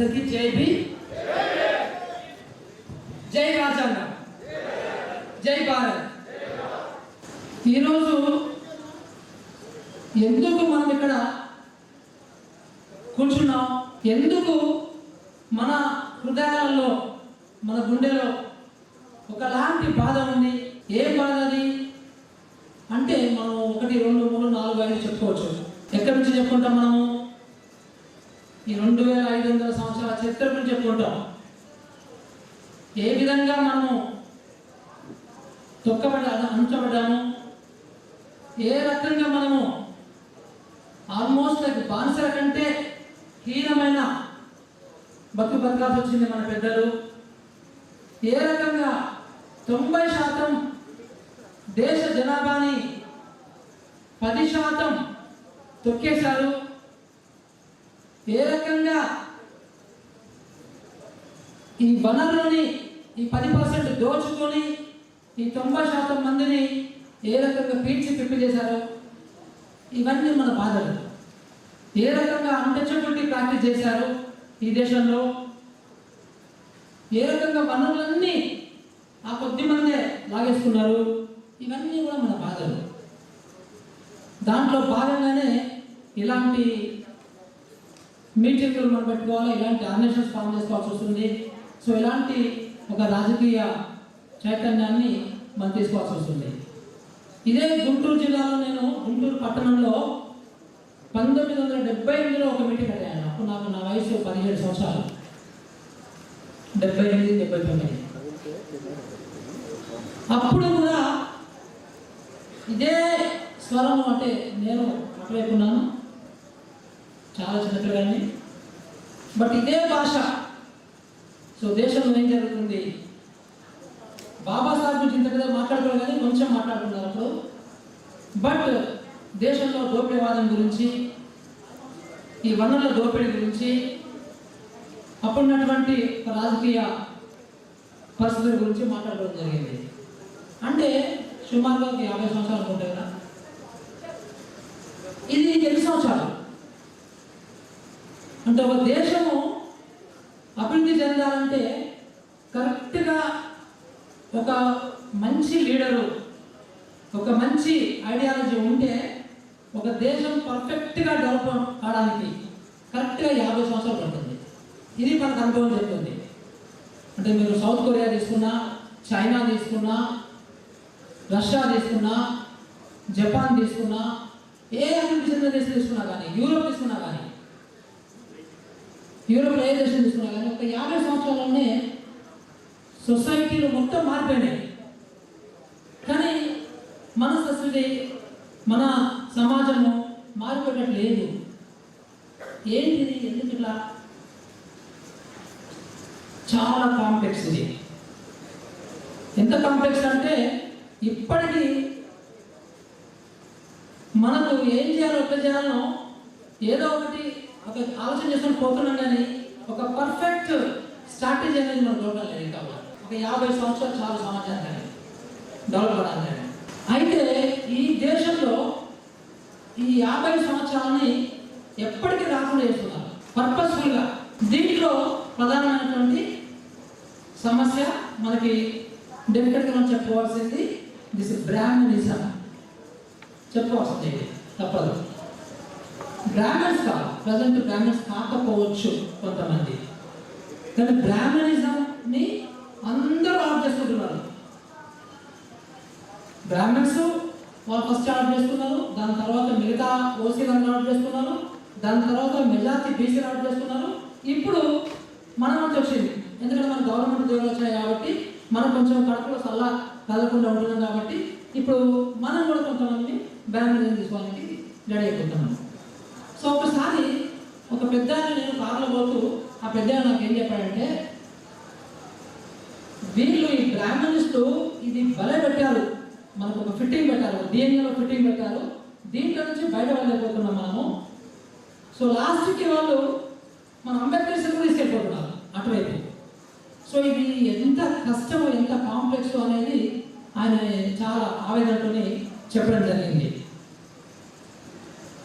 అందరికీ జై బి జై రాజన్న. జై భారత్. ఈరోజు ఎందుకు మనం ఇక్కడ కూర్చున్నాం? ఎందుకు మన హృదయాలలో మన గుండెలో ఒకలాంటి బాధ ఉంది? ఏ బాధ అది? అంటే మనం ఒకటి రెండు మూడు నాలుగు ఐదు చెప్పుకోవచ్చు. ఎక్కడి నుంచి చెప్పుకుంటాం మనము? ఈ రెండు వేల ఐదు వందల సంవత్సరాల చరిత్ర గురించి చెప్పుకుంటాం. ఏ విధంగా మనము తొక్కబడ్డా అంచబడ్డాము? ఏ రకంగా మనము ఆల్మోస్ట్ లైక్ బానిసల కంటే హీనమైన బతుకు బతకాల్సి వచ్చింది మన పెద్దలు? ఏ రకంగా తొంభై శాతం దేశ జనాభాని పది శాతం తొక్కేశారు? ఏ రకంగా ఈ వనరులని ఈ పది పర్సెంట్ దోచుకొని ఈ తొంభై శాతం మందిని ఏ రకంగా పీడ్చి పిప్పి చేశారో ఇవన్నీ మన బాధలు. ఏ రకంగా అన్టచబిలిటీ ప్రాక్టీస్ చేశారు ఈ దేశంలో? ఏ రకంగా వనరులన్నీ ఆ కొద్ది మందే లాగేసుకున్నారు? ఇవన్నీ కూడా మన బాధలు. దాంట్లో భాగంగానే ఇలాంటి మీటింగ్లు మనం పెట్టుకోవాలి ఇలాంటి ఆర్గనైజేషన్స్ ఫామ్ చేసుకోవాల్సి వస్తుంది. సో ఇలాంటి ఒక రాజకీయ చైతన్యాన్ని మనం తీసుకోవాల్సి వస్తుంది. ఇదే గుంటూరు జిల్లాలో నేను గుంటూరు పట్టణంలో పంతొమ్మిది వందల డెబ్బై ఎనిమిదిలో ఒక మీటింగ్ అయ్యాను అప్పుడు నాకు నా వయసు పదిహేడు సంవత్సరాలు. డెబ్బై ఎనిమిది డెబ్బై తొమ్మిది. అప్పుడు కూడా ఇదే స్వరం అంటే నేను అటువైపు ఉన్నాను. చాలా చరిత్రగానే బట్ ఇదే భాష. సో దేశంలో ఏం జరుగుతుంది? బాబాసాహెబ్ గురించి ఇంత పెద్ద మాట్లాడుకోవాలి కానీ కొంచెం మాట్లాడుతున్నారు అప్పుడు. బట్ దేశంలో దోపిడీవాదం గురించి ఈ వనరుల దోపిడీ గురించి అప్పుడున్నటువంటి రాజకీయ పరిస్థితుల గురించి మాట్లాడడం జరిగింది. అంటే సుమారుగా ఒక యాభై సంవత్సరాలు ఉంటాయి కదా. ఇది ఎన్ని సంవత్సరాలు. అంటే ఒక దేశము అభివృద్ధి చెందాలంటే కరెక్ట్గా ఒక మంచి లీడరు ఒక మంచి ఐడియాలజీ ఉంటే ఒక దేశం పర్ఫెక్ట్గా డెవలప్ కావడానికి కరెక్ట్గా యాభై సంవత్సరాలు పడుతుంది. ఇది మనకు అనుభవం చెప్తుంది. అంటే మీరు సౌత్ కొరియా తీసుకున్నా చైనా తీసుకున్నా రష్యా తీసుకున్నా జపాన్ తీసుకున్నా ఏ అభివృద్ధి చెందిన దేశం తీసుకున్నా కానీ యూరోప్ తీసుకున్నా కానీ యూరోప్లో ఏ దేశం తీసుకున్నా కానీ ఒక యాభై సంవత్సరాలనే సొసైటీలు మొత్తం మారిపోయినాయి. కానీ మన సంస్కృతి మన సమాజము మారిపోయేటట్టు లేదు. ఏంటిది? ఎందుకు ఇట్లా? చాలా కాంప్లెక్స్ ఇది. ఎంత కాంప్లెక్స్ అంటే ఇప్పటికీ మనకు ఏం చేయాలో ఎట్లా చేయాలో ఏదో ఒకటి ఒక ఆలోచన చేసుకొని పోతున్నాం కానీ ఒక పర్ఫెక్ట్ స్ట్రాటజీ అనేది మనం దొరకలేదు ఇంకా ఒక యాభై సంవత్సరాలు చాలా సమాజానికి డెవలప్ అవడానికి అయితే ఈ దేశంలో ఈ యాభై సంవత్సరాలని ఎప్పటికీ రాకుండా చేస్తున్నారు. పర్పస్ఫుల్గా దీంట్లో ప్రధానమైనటువంటి సమస్య మనకి డెఫినెట్గా మనం చెప్పుకోవాల్సింది దిస్ బ్రాహ్మణిజం చెప్పుకోవాల్సింది. ఇది. తప్పదు. బ్రాహ్మణ్స్ కాదు ప్రజెంట్ బ్రాహ్మణ్స్ కాకపోవచ్చు కొంతమంది. కానీ బ్రాహ్మణిజంని అందరూ ఆఫ్ చేసుకుంటున్నారు బ్రాహ్మణ్స్ వాళ్ళు ఫస్ట్ ఆర్డర్ చేసుకున్నారు దాని తర్వాత మిగతా ఓసీలను ఆర్డర్ చేసుకున్నారు దాని తర్వాత మెజార్టీ బీసీలు ఆర్డర్ చేసుకున్నారు ఇప్పుడు మనం అంత వచ్చింది ఎందుకంటే మన గవర్నమెంట్ ఉద్యోగాలు వచ్చాయి కాబట్టి మనం కొంచెం కడుపులో సల్లా కదలకుండా ఉంటున్నాం కాబట్టి ఇప్పుడు మనం కూడా కొంతమంది బ్రాహ్మణిజం తీసుకోవడానికి రెడీ అయిపోతున్నాం. సో ఒకసారి ఒక పెద్ద నేను కారులో పోతూ ఆ పెద్ద నాకు ఏం చెప్పాడంటే వీళ్ళు ఈ బ్రాహ్మణిస్టు ఇది బలే పెట్టారు. మనకు ఒక ఫిట్టింగ్ పెట్టారు. డిఎన్ఏలో ఫిట్టింగ్ పెట్టారు. దీంట్లో నుంచి బయట వెళ్ళకపోతున్నాం మనము. సో లాస్ట్కి వాళ్ళు మన అంబేద్కర్ కూడా తీసుకెళ్ళిపోతున్నారు అటువైపు. సో ఇది ఎంత కష్టం ఎంత కాంప్లెక్స్ అనేది ఆయన చాలా ఆవేదనతోని చెప్పడం జరిగింది.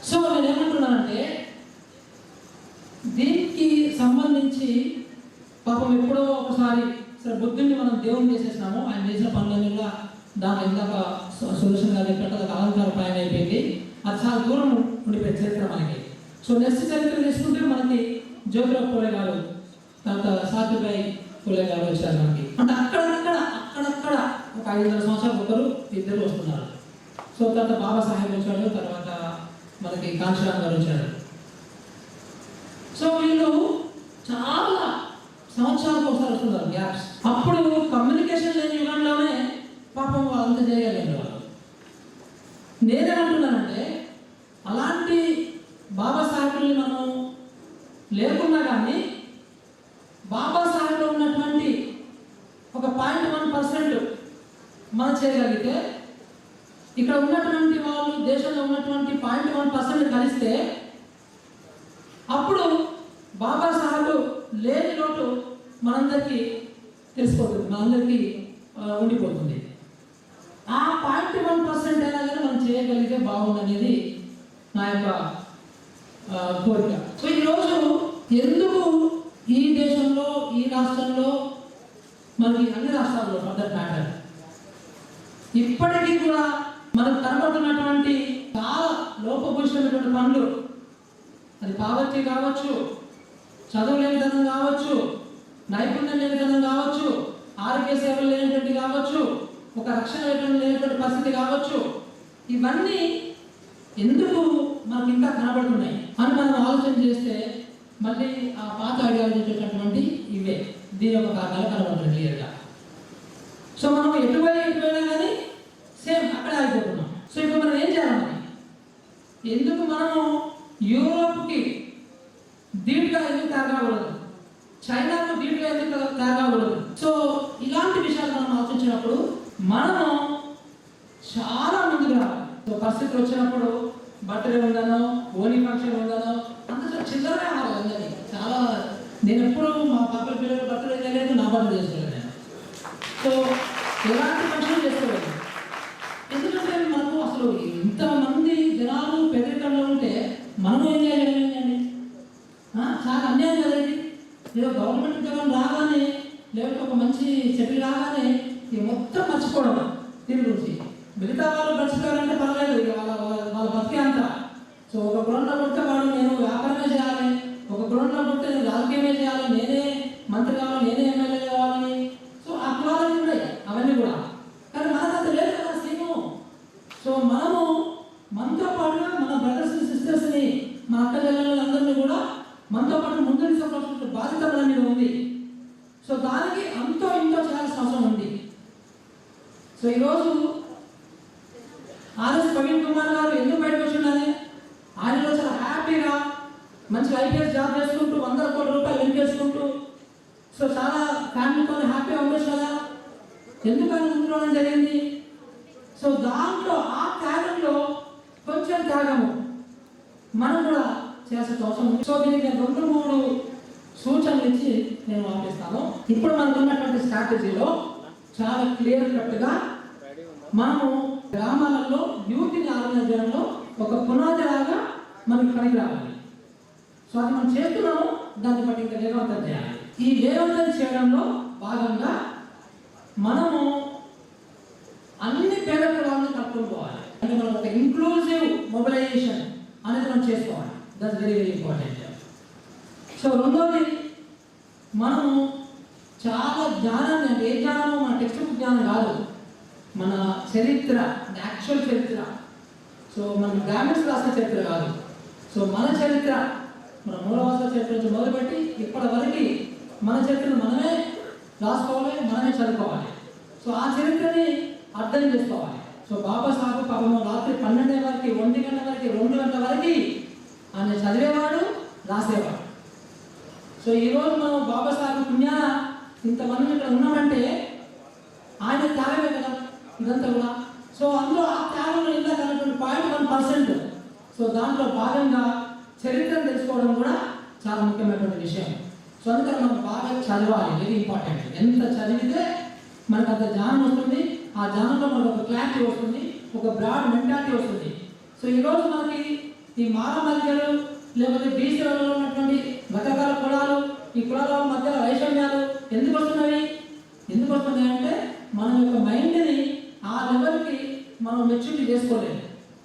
సో నేను ఏమంటున్నానంటే దీనికి సంబంధించి పాపం ఎప్పుడో ఒకసారి సరే బుద్ధుడిని మనం దేవుని చేసేసినాము ఆయన చేసిన పనులన్నీ దాని ఇందాక సొల్యూషన్ కానీ పెట్టదు అలంకార ప్రయాణం అయిపోయింది అది చాలా దూరం ఉండిపోయింది చరిత్ర మనకి. సో నెక్స్ట్ చరిత్ర తీసుకుంటే మనకి జ్యోతిరావు పూలే గారు తర్వాత సాత్విబాయి పూలే గారు వచ్చారు మనకి. అంటే అక్కడక్కడ అక్కడక్కడ ఒక ఐదు వందల సంవత్సరాలు ఒకరు ఇద్దరు వస్తున్నారు. సో తర్వాత బాబాసాహెబ్ వచ్చాడు తర్వాత మనకి కాంక్షరామ్ గారు వచ్చారు సో వీళ్ళు చాలా సంవత్సరాలకు ఒకసారి వస్తున్నారు గ్యాప్స్. అప్పుడు కమ్యూనికేషన్ లేని యుగంలోనే పాపం వాళ్ళంతా చేయగలిగారు వాళ్ళు. నేనేమంటున్నానంటే అలాంటి బాబాసాహెబ్ని మనం లేకున్నా కానీ బాబాసాహెబ్లో ఉన్నటువంటి ఒక పాయింట్ వన్ పర్సెంట్ మనం చేయగలిగితే ఇక్కడ ఉన్నటువంటి వాళ్ళు దేశంలో ఉన్నటువంటి పాయింట్ వన్ పర్సెంట్ కలిస్తే అప్పుడు బాబా సాహెబ్ లేని లోటు మనందరికీ తెలిసిపోతుంది మనందరికీ ఉండిపోతుంది. ఆ పాయింట్ వన్ పర్సెంట్ అయినా కానీ మనం చేయగలిగితే బాగుందనేది నా యొక్క కోరిక. సో ఈరోజు ఎందుకు ఈ దేశంలో ఈ రాష్ట్రంలో మనకి అన్ని రాష్ట్రాల్లో ఫర్ దట్ మ్యాటర్ ఇప్పటికీ కూడా మనకు కనబడుతున్నటువంటి చాలా లోపభూషితమైనటువంటి పనులు. అది పావర్టీ కావచ్చు చదువు లేని లేనితనం కావచ్చు నైపుణ్యం లేని లేనితనం కావచ్చు ఆరోగ్య సేవలు లేనటువంటి కావచ్చు ఒక రక్షణ లేనటువంటి పరిస్థితి కావచ్చు. ఇవన్నీ ఎందుకు మనకి ఇంకా కనబడుతున్నాయి? అని మనం ఆలోచన చేస్తే మళ్ళీ ఆ పాత ఐడియాలజీ వచ్చేటటువంటి ఇవే. దీని యొక్క కారణాలు కనబడుతుంది క్లియర్గా సో మనం ఎటువై ఎటువైనా కానీ ఆగిపోతున్నాం సో ఇప్పుడు మనం ఏం చేయాలి ఎందుకు మనము యూరోప్కి దీటుగా ఎందుకు తాగకూడదు చైనాకు దీటుగా ఎందుకు తాగకూడదు సో ఇలాంటి విషయాలు మనం ఆలోచించినప్పుడు మనము చాలా ముందుగా సో పరిస్థితులు వచ్చినప్పుడు బర్త్డే ఉందనో ఓనీ ఫంక్షన్ ఉందనో అంత చిల్లరే చిల్లరగా చాలా నేను ఎప్పుడు మా పాపల పిల్లలు బర్త్డే చేయలేదు నా బర్త్డే చేసుకోలేదు నేను. సో ఎలాంటి ఫంక్షన్ చేసుకోలేదు మనం ఏం చేయలేమండి చాలా అన్యాయం కదండి. ఏదో గవర్నమెంట్ ఉద్యోగం రాగానే లేకపోతే ఒక మంచి చెట్టు రాగానే ఇది మొత్తం మర్చిపోవడం దీని గురించి. మిగతా వాళ్ళు మర్చిపోయారంటే పర్లేదు ఇక వాళ్ళ వాళ్ళ- వాళ్ళ బతికే అంత. సో ఒక గ్రౌండ్లో కొడితే వాడు నేను వ్యాపారమే చేయాలి. ఒక గ్రౌండ్లో కొడితే నేను రాజకీయమే చేయాలి. నేనే మంత్రి కావాలి నేనే ఎమ్మెల్యే కావాలని సో ఆ కులాలన్నీ ఉన్నాయి అవన్నీ కూడా. కానీ మనకు అంత లేదు కదా స్కీము సో మనము మనతో పాటుగా మన బ్రదర్స్ సిస్టర్స్ని మన అక్క చెల్లెళ్ళందరినీ కూడా మనతో పాటు ముందు తీసుకోవాల్సిన బాధ్యత మన మీద ఉంది. సో దానికి అంతో ఇంతో చేయాల్సిన అవసరం ఉంది. సో ఈరోజు ఆర్ఎస్ ప్రవీణ్ కుమార్ గారు ఎందుకు బయటకు వచ్చిండాలి ఆయనలో చాలా హ్యాపీగా మంచి ఐపీఎస్ జాబ్ చేసుకుంటూ వందల కోట్ల రూపాయలు వెంకేసుకుంటూ సో చాలా ఫ్యామిలీతో హ్యాపీగా ఉండొచ్చు కదా? ఎందుకు ఆయన ముందు జరిగింది? సో దాంట్లో ఆ త్యాగంలో కొంచెం త్యాగము. మనం కూడా చేయాల్సిన అవసరం ఉంది. సో దీనికి నేను రెండు మూడు సూచనలు ఇచ్చి నేను ఆపిస్తాను. ఇప్పుడు మనకున్నటువంటి స్ట్రాటజీలో చాలా క్లియర్ కట్గా మనము గ్రామాలలో యూత్ని ఆర్గనైజ్ చేయడంలో ఒక పునాది లాగా మనకి పనికి రావాలి. సో అది మనం చేస్తున్నాము దాన్ని బట్టి ఇంకా వేగవంతం చేయాలి. ఈ వేగవంతం చేయడంలో భాగంగా మనము అన్ని పేద కులాలను కట్టుకుపోవాలి అంటే మనం ఒక ఇంక్లూజివ్ మొబిలైజేషన్ అనేది మనం చేసుకోవాలి. That's very very important so రెండోది మనము చాలా జ్ఞానాన్ని అంటే ఏ జ్ఞానమో? మన టెక్స్ట్ బుక్ జ్ఞానం కాదు. మన చరిత్ర యాక్చువల్ చరిత్ర. సో మన గ్రామర్స్ రాసిన చరిత్ర కాదు. సో మన చరిత్ర మన మూలవాసుల చరిత్ర నుంచి మొదలుపెట్టి ఇప్పటి వరకు మన చరిత్రను మనమే రాసుకోవాలి మనమే చదువుకోవాలి. సో ఆ చరిత్రని అర్థం చేసుకోవాలి. సో బాబా సాహెబ్ పాపం రాత్రి పన్నెండు వరకు ఒంటి గంట వరకు రెండు గంటల వరకు ఆయన చదివేవాడు రాసేవాడు. సో ఈరోజు మనం బాబా సాహెబ్ పుణ్యాన ఇంతమంది ఇక్కడ ఉన్నామంటే ఆయన త్యాగమే కదా ఇదంతా కూడా. సో అందులో ఆ త్యాగంలో ఇంకా కలిగినటువంటి పాయింట్ వన్ పర్సెంట్ సో దాంట్లో భాగంగా చరిత్రను తెలుసుకోవడం కూడా చాలా ముఖ్యమైనటువంటి విషయం. సో అందుకని మనం బాగా చదవాలి వెరీ ఇంపార్టెంట్ ఎంత చదివితే మనకు అంత జ్ఞానం వస్తుంది ఆ జ్ఞానంలో మనకు ఒక క్లారిటీ వస్తుంది ఒక బ్రాడ్ మెంటాలిటీ వస్తుంది. సో ఈరోజు మనకి ఈ మానవ మధ్యలు లేకపోతే బీసీలలో ఉన్నటువంటి రకరకాల కులాలు ఈ కులాల మధ్య వైషమ్యాలు ఎందుకు వస్తున్నాయి? ఎందుకు వస్తున్నాయి అంటే మన యొక్క మైండ్ని ఆ లెవెల్కి మనం మెచ్యూరిటీ చేసుకోలేదు.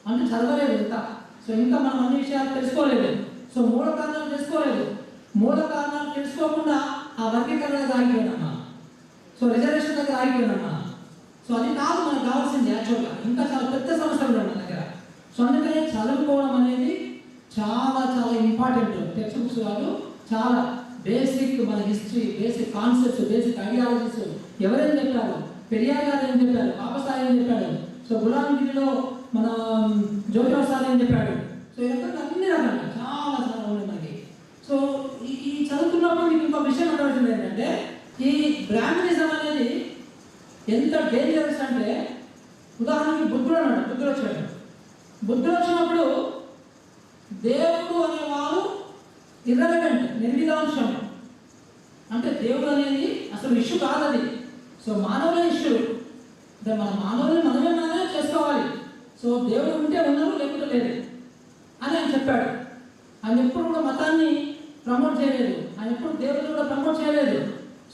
అంటే చదవలేదు ఇంకా సో ఇంకా మనం అన్ని విషయాలు తెలుసుకోలేదు. సో మూల కారణాలు తెలుసుకోలేదు. మూల కారణాలు తెలుసుకోకుండా ఆ వర్గీకరణ దగ్గర ఆగిపోయినమ్మా సో రిజర్వేషన్ దగ్గర ఆగిపోయినమ్మా సో అది కాదు మనకు కావాల్సింది యాక్చువల్గా ఇంకా చాలా పెద్ద సమస్యలు ఉన్నాయి మన దగ్గర. సో అందుకనే చదువుకోవడం అనేది చాలా చాలా ఇంపార్టెంట్ టెక్స్ట్ బుక్స్ కాదు చాలా బేసిక్ మన history basic concepts basic ideologies ఎవరేం చెప్పారు? పెరియార్ గారు ఏం చెప్పారు? బాబాసాహెబ్ ఏం చెప్పాడు సో గులాంగిరిలో మన జ్యోతిరావు సార్ ఏం చెప్పాడు? సో ఈ అన్ని రకాలు చాలా చాలా ఉన్నాయి మనకి. సో ఈ ఈ చదువుతున్నప్పుడు మీకు ఇంకో విషయం ఉండవలసింది ఏంటంటే ఈ బ్రాహ్మణిజం అనేది ఎంత డేంజరస్ అంటే ఉదాహరణకి బుద్ధుడు అన్నాడు బుద్ధుడు వచ్చాడు. బుద్ధుడు వచ్చినప్పుడు దేవుడు అనేవాడు ఇర్రలవెంట్ నిర్విధాంశం అంటే దేవుడు అనేది అసలు ఇష్యూ కాదు అది సో మానవుల ఇష్యూ అంటే మన మానవుల్ని మనమే మనమే చేసుకోవాలి. సో దేవుడు ఉంటే ఉన్నారు లేకుంటే లేదు అని ఆయన చెప్పాడు. ఆయన ఎప్పుడు కూడా మతాన్ని ప్రమోట్ చేయలేదు. ఆయన ఎప్పుడు దేవుడు కూడా ప్రమోట్ చేయలేదు.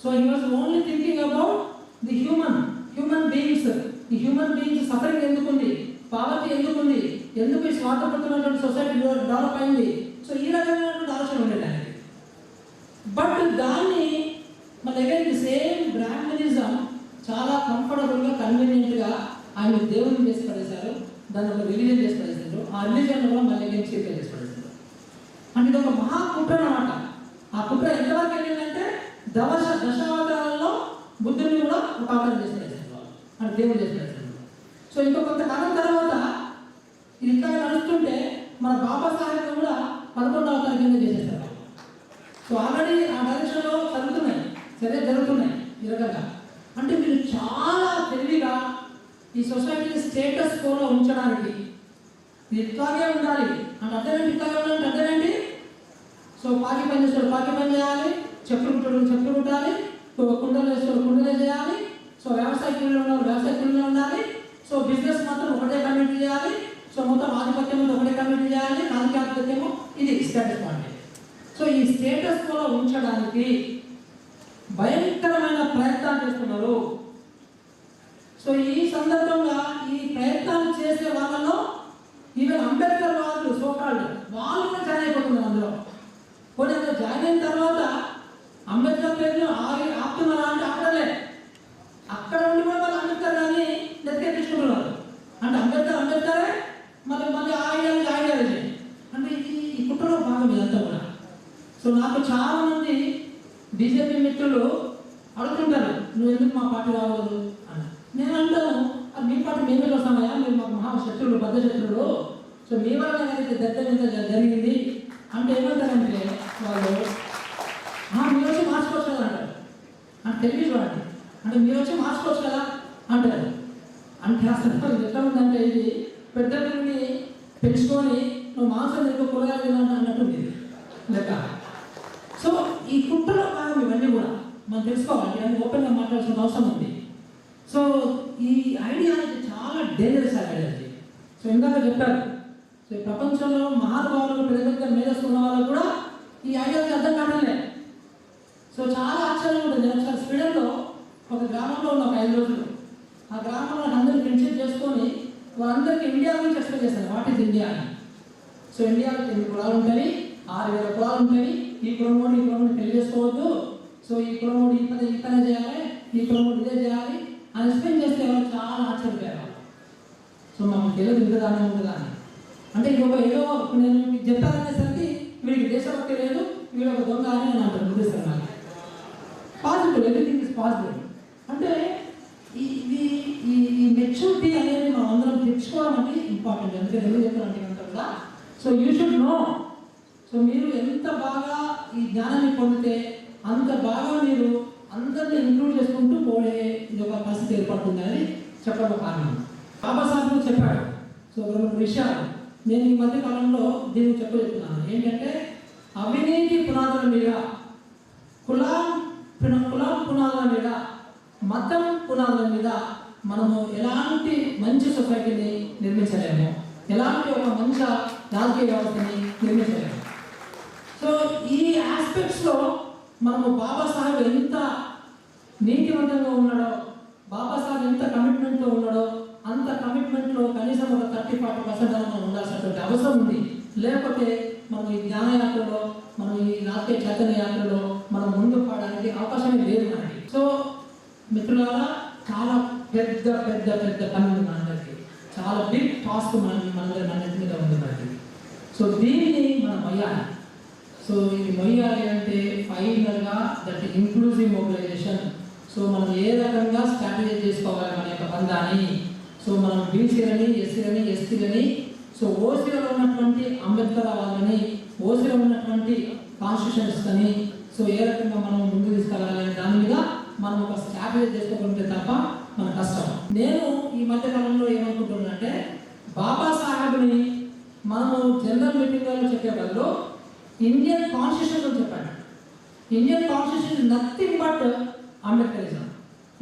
So he was only thinking about the human human beings ఈ హ్యూమన్ బీయింగ్స్ సఫరింగ్ ఎందుకుంది? పావర్టీ ఎందుకుంది? ఎందుకు ఈ స్వార్థపడుతున్నటువంటి సొసైటీ డెవలప్ అయింది? సో ఈ రకమైనటువంటి ఆలోచన ఉండేది బట్ దాన్ని మన దగ్గర సేమ్ బ్రాహ్మణిజం చాలా కంఫర్టబుల్గా కన్వీనియంట్గా ఆయన దేవుని చేసి పడేశారు. దాన్ని ఒక రిలీజన్ చేసి పడేశారు. ఆ రిలీజన్ కూడా మన దగ్గర చీఫ్ చేసి పడేశారు. అంటే ఇది ఒక మహా కుట్ర అనమాట ఆ కుట్ర ఎంతవరకు వెళ్ళిందంటే దశ దశావతారాల్లో బుద్ధుని కూడా ఒక అవతారం చేసి అని దేవుడు చేసి సో ఇంకా కొంతకాలం తర్వాత ఇది ఇంకా నడుస్తుంటే మన బాబా సాహెబ్ కూడా పదకొండవ అవతారం చేసేస్తారు సో ఆల్రెడీ ఆ డైరెక్షన్లో జరుగుతున్నాయి. సరే జరుగుతున్నాయి ఈ రకంగా అంటే మీరు చాలా తెలివిగా ఈ సొసైటీని స్టేటస్ కోలో ఉంచడానికి ఇట్లాగే ఉండాలి. అంటే అర్థమేంటి? ఇట్లాగే ఉండాలంటే అర్థమేంటి? సో పాకి పని చేస్తాడు పాకి పని చేయాలి. చెప్పులు కుట్టడం చెప్పులు కుట్టాలి కుండలు వేసేవాడు కుండలే చేయాలి. సో వ్యవసాయ కూలీలో వ్యవసాయ కూలీలో ఉండాలి. సో బిజినెస్ మాత్రం ఒకటే కమిట్ చేయాలి. సో మొత్తం ఆధిపత్యం ఒకటే కమిట్ చేయాలి. రాజకీయ ఆధిపత్యము ఇది స్టేటస్ పార్టీ సో ఈ స్టేటస్ కూడా ఉంచడానికి భయంకరమైన ప్రయత్నాలు చేస్తున్నారు. సో ఈ సందర్భంగా ఈ ప్రయత్నాలు చేసే వాళ్ళలో ఈవెన్ అంబేద్కర్ వాళ్ళు సోకాళ్ళు వాళ్ళు కూడా జాయిన్ అయిపోతున్నారు అందులో. కొన్ని జాయిన్ అయిన తర్వాత అంబేద్కర్ పేరును ఆగి ఆపుతున్నారా అంటే ఆపడలే అక్కడ ఉండి కూడా వాళ్ళు అంబేద్కర్ గారిని నెత్తికెట్టించుకుంటున్నారు అంటే అంబేద్కర్ అంబేద్కరే మళ్ళీ మళ్ళీ ఆ ఐడియాలజీ ఆ ఐడియాలజీ అంటే ఇది ఈ కుట్రలో భాగం ఇదంతా కూడా సో నాకు చాలా మంది బీజేపీ మిత్రులు అడుగుతుంటారు నువ్వు ఎందుకు మా పార్టీ రావద్దు? అని నేను అంటాను మీ పార్టీ మేమే వస్తామయ్యా మీరు మా మహా శత్రువులు బద్ద శత్రువులు. సో మీ వల్ల ఏదైతే దత్తం జరిగింది అంటే ఏమంటారంటే వాళ్ళు మీ వచ్చి మార్చుకోవచ్చు కదా అంటారు. అంటే తెలియదు చూడండి అంటే మీరు వచ్చి మార్చుకోవచ్చు కదా అంటారు. అంటే అసలు ఎట్లా ఉందంటే ఇది పెద్ద పిల్లని పెంచుకొని నువ్వు మాంసం తిరుగు కూరగాయలు తినాలి అన్నట్టుంది లెక్క. సో ఈ కుట్రలో మనం తెలుసుకోవాలి. అని ఓపెన్గా మాట్లాడాల్సిన అవసరం ఉంది. సో ఈ ఐడియాలజీ చాలా డేంజరస్ ఐడియాలజీ సో ఇందాక చెప్పారు. సో ఈ ప్రపంచంలో మహానుభావులు పెద్ద పెద్ద వాళ్ళు కూడా ఈ ఐడియాలజీ అర్థం కావడంలే సో చాలా ఆశ్చర్యం ఉంటుంది. నేను ఒకసారి స్వీడన్లో ఒక గ్రామంలో ఉన్న ఒక ఐదు రోజులు. ఆ గ్రామంలో అందరూ ఫ్రెండ్షిప్ చేసుకొని వాళ్ళందరికీ ఇండియా గురించి ఎక్స్ప్లెయిన్ చేశాను. వాట్ ఈజ్ ఇండియా అని. సో ఇండియాలో ఎన్ని కులాలు ఉంటాయి? ఆరు వేల కులాలు ఉంటాయి. ఈ కులమోడు ఈ కులమోడు పెళ్ళి చేసుకోవద్దు. సో ఈ కులమోడు ఇంత ఇంతనే చేయాలి ఈ కులమోడు ఇదే చేయాలి అని ఎక్స్ప్లెయిన్ చేస్తే వాళ్ళు చాలా ఆశ్చర్యపోయారు సో మాకు తెలియదు ఇంతదానే ఉంటుందా అని అంటే ఇంకొక ఏదో నేను మీకు చెప్పాలనేసరికి వీడికి దేశభక్తి లేదు వీడు ఒక దొంగ అని నేను అంటాను ఉద్దేశం నాకు. పాజిటివ్ ఎవ్రీథింగ్ ఇస్ పాజిటివ్ అంటే ఇది ఈ ఈ మెచ్యూరిటీ అనేది మనం అందరం తెచ్చుకోవడం అనేది ఇంపార్టెంట్ ఎందుకంటే ఎందుకు చెప్పారంటే కనుక కూడా so you should know so మీరు ఎంత బాగా ఈ జ్ఞానాన్ని పొందితే అంత బాగా మీరు అందరిని ఇంక్లూడ్ చేసుకుంటూ పోయే ఇది ఒక పరిస్థితి ఏర్పడుతుందని చెప్పడం కారణం. బాబాసాహెబ్ చెప్పాడు. సో రెండు విషయాలు. నేను ఈ మధ్య కాలంలో దీన్ని చెప్పబోతున్నాను ఏంటంటే అవినీతి పునాదుల మీద కులం కులం పునాదుల మీద మతం పునాదుల మీద మనము ఎలాంటి మంచి సొసైటీని నిర్మించలేము. ఎలాంటి ఒక మంచి రాజకీయ వ్యవస్థని నిర్మించలేము. సో ఈ ఆస్పెక్ట్స్లో మనము బాబాసాహెబ్ ఎంత నీతివంతంగా ఉన్నాడో బాబాసాహెబ్ ఎంత కమిట్మెంట్తో ఉన్నాడో అంత కమిట్మెంట్లో కనీసం ఒక థర్టీ ఫార్టీ పర్సెంట్ మనం ఉండాల్సినటువంటి అవసరం ఉంది. లేకపోతే మనం ఈ జ్ఞాన యాత్రలో మనం ఈ నాట్య చైతన్య యాత్రలో మనం ముందుకు పాడడానికి అవకాశమే లేదు మనకి. సో మిత్రులారా చాలా పెద్ద పెద్ద పెద్ద పని ఉంది మనందరికి చాలా బిగ్ టాస్క్ మన మన మన మీద ఉంది మనకి. సో దీన్ని మనం అయ్యాలి సో ఇది మొయ్యాలి అంటే ఫైనల్గా దట్ ఇంక్లూజివ్ మొబిలైజేషన్ సో మనం ఏ రకంగా స్ట్రాటజీ చేసుకోవాలి మన యొక్క బంధాన్ని? సో మనం బీసీలని ఎస్సీలని ఎస్టీలని సో ఓసీలో ఉన్నటువంటి అంబేద్కర్ వాళ్ళని ఓసీలో ఉన్నటువంటి కాన్స్టిట్యూషన్స్ని సో ఏ రకంగా మనం ముందు తీసుకెళ్ళాలి అనే దాని మీద మనం ఒక స్ట్రాటజీ చేసుకోకుంటే తప్ప మన కష్టం. నేను ఈ మధ్య కాలంలో ఏమనుకుంటున్నానంటే బాబాసాహెబ్ని మనము జనరల్ మీటింగ్లలో చెప్పే బదులు ఇండియన్ కాన్స్టిట్యూషన్ చెప్పాను Indian constitution nothing but Ambedkarism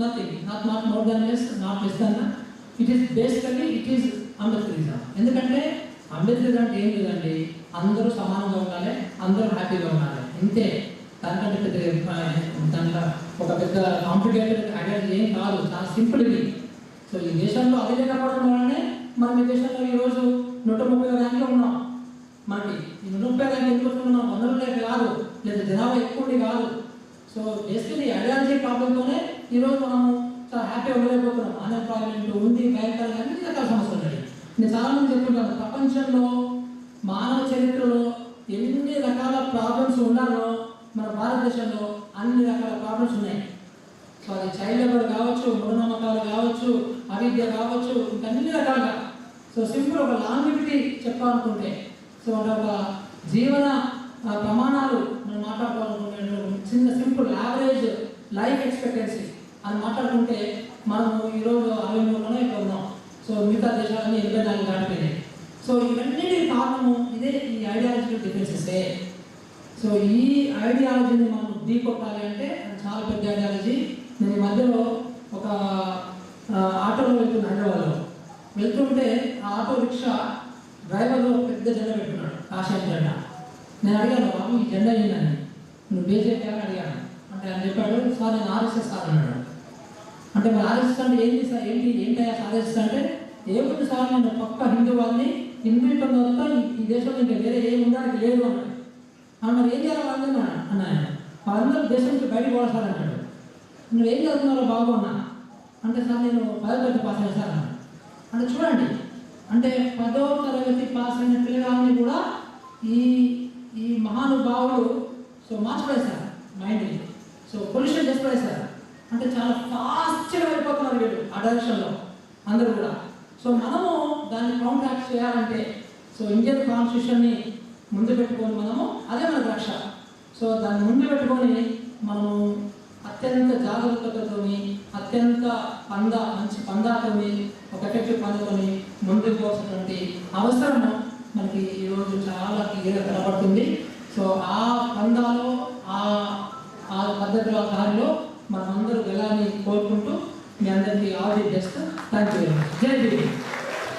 nothing not not more than less not less than it is basically it is Ambedkarism ఎందుకంటే అంబేద్కర్ అంటే ఏం లేదండి? అందరూ సమానంగా ఉండాలి అందరూ హ్యాపీగా ఉండాలి. ఇంతే. దానికంటే పెద్ద దాంట్లో ఒక పెద్ద కాంప్లికేటెడ్ ఐడియాలజీ ఏం కాదు. చాలా సింపుల్ ఇది. సో ఈ దేశంలో అది లేకపోవడం వల్లనే మనం ఈ దేశంలో ఈరోజు నూట ముప్పై ర్యాంక్లో ఉన్నాం. మనకి రూపాయలు నూట ముప్పై ఎందుకు కాదు. లేదా జనాభా ఎక్కువ కాదు. సో బేసికలీ ఐడియాలజీ ప్రాబ్లంతోనే ఈరోజు మనము చాలా హ్యాపీగా ఉండలేకపోతున్నాం. అన్ఎంప్లాయ్మెంట్ ఉంది భయంకరంగా అన్ని రకాల సమస్యలు ఉన్నాయి. నేను చాలా మంది ప్రపంచంలో మానవ చరిత్రలో ఎన్ని రకాల ప్రాబ్లమ్స్ ఉన్నారో మన భారతదేశంలో అన్ని రకాల ప్రాబ్లమ్స్ ఉన్నాయి. సో అది చైల్డ్ లేబర్ కావచ్చు మూఢనమ్మకాలు కావచ్చు అవిద్య కావచ్చు ఇంకా అన్ని రకాలుగా. సో సింపుల్ ఒక లాంగ్విటీ చెప్పాలనుకుంటే సో ఒక జీవన ప్రమాణాలు మనం మాట్లాడుకోవాలనుకుంటే చిన్న సింపుల్ యావరేజ్ లైఫ్ ఎక్స్పెక్టెన్సీ అని మాట్లాడుకుంటే మనము ఈరోజు అరవై మూడులోనే ఇక్కడ ఉన్నాం సో మిగతా దేశాలన్నీ ఎనభై నాలుగు దాటిపోయినాయి. సో ఇవన్నీ కారణము ఇదే ఈ ఐడియాలజికల్ డిఫరెన్సెసే సో ఈ ఐడియాలజీని మనం ఢీ కొట్టాలి అంటే చాలా పెద్ద ఐడియాలజీ నేను ఈ మధ్యలో ఒక ఆటోలో వెళ్తున్న హైదరాబాద్లో. వెళ్తుంటే ఆ ఆటో రిక్షా డ్రైవర్ పెద్ద జెండా పెట్టుకున్నాడు. కాషాయం జెండా. నేను అడిగాను బాబు ఈ జెండా ఏంటని నువ్వు బీజేపీ అని అడిగాను. అంటే ఆయన చెప్పాడు సార్ నేను ఆర్ఎస్ఎస్ సార్ అన్నాడు. అంటే మరి ఆర్ఎస్ఎస్ అంటే ఏంటి సార్? ఏంటి ఏంటయ్యా ఆర్ఎస్ఎస్ అంటే? ఏముంది సార్ నేను పక్క హిందూ వాళ్ళని హిందూ మొత్తం ఈ- ఈ దేశంలో ఇంకా వేరే ఏముందా ఉండడానికి లేదు అన్నాడు. మరి ఏం చేయాలి వాళ్ళని అన్న వాళ్ళందరూ దేశం నుంచి బయటకు పోవాలి సార్ అంటాడు నువ్వు ఏం చదువుతున్నారో బాగున్నా అంటే సార్ నేను పదో తరగతి పాస్ అయ్యాను సార్ అన్నాడు అంటే చూడండి అంటే పదో తరగతి పాస్ అయిన పిల్లగాలని కూడా ఈ ఈ మహానుభావుడు సో మార్చిపడేశారు మైండ్ని సో పొల్యూషన్ చేసి పడేశారు అంటే చాలా ఫాస్ట్గా వెళ్ళిపోతున్నారు వీళ్ళు ఆ డైరెక్షన్లో అందరూ కూడా. సో మనము దాన్ని కౌంటాక్ట్ చేయాలంటే సో ఇండియన్ కాన్స్టిట్యూషన్ని ముందు పెట్టుకొని మనము అదే మన రక్ష సో దాన్ని ముందు పెట్టుకొని మనము అత్యంత జాగ్రత్తతోని అత్యంత పంద మంచి పందాతోని ఒక పొందుకొని ముందుకు పోసినటువంటి అవసరము మనకి ఈరోజు చాలా క్లియర్గా కనబడుతుంది. సో ఆ పందాలో ఆ ఆ పద్ధతిలో దారిలో మనమందరూ వెళ్ళాలని కోరుకుంటూ మీ అందరికీ all the best. Thank you జై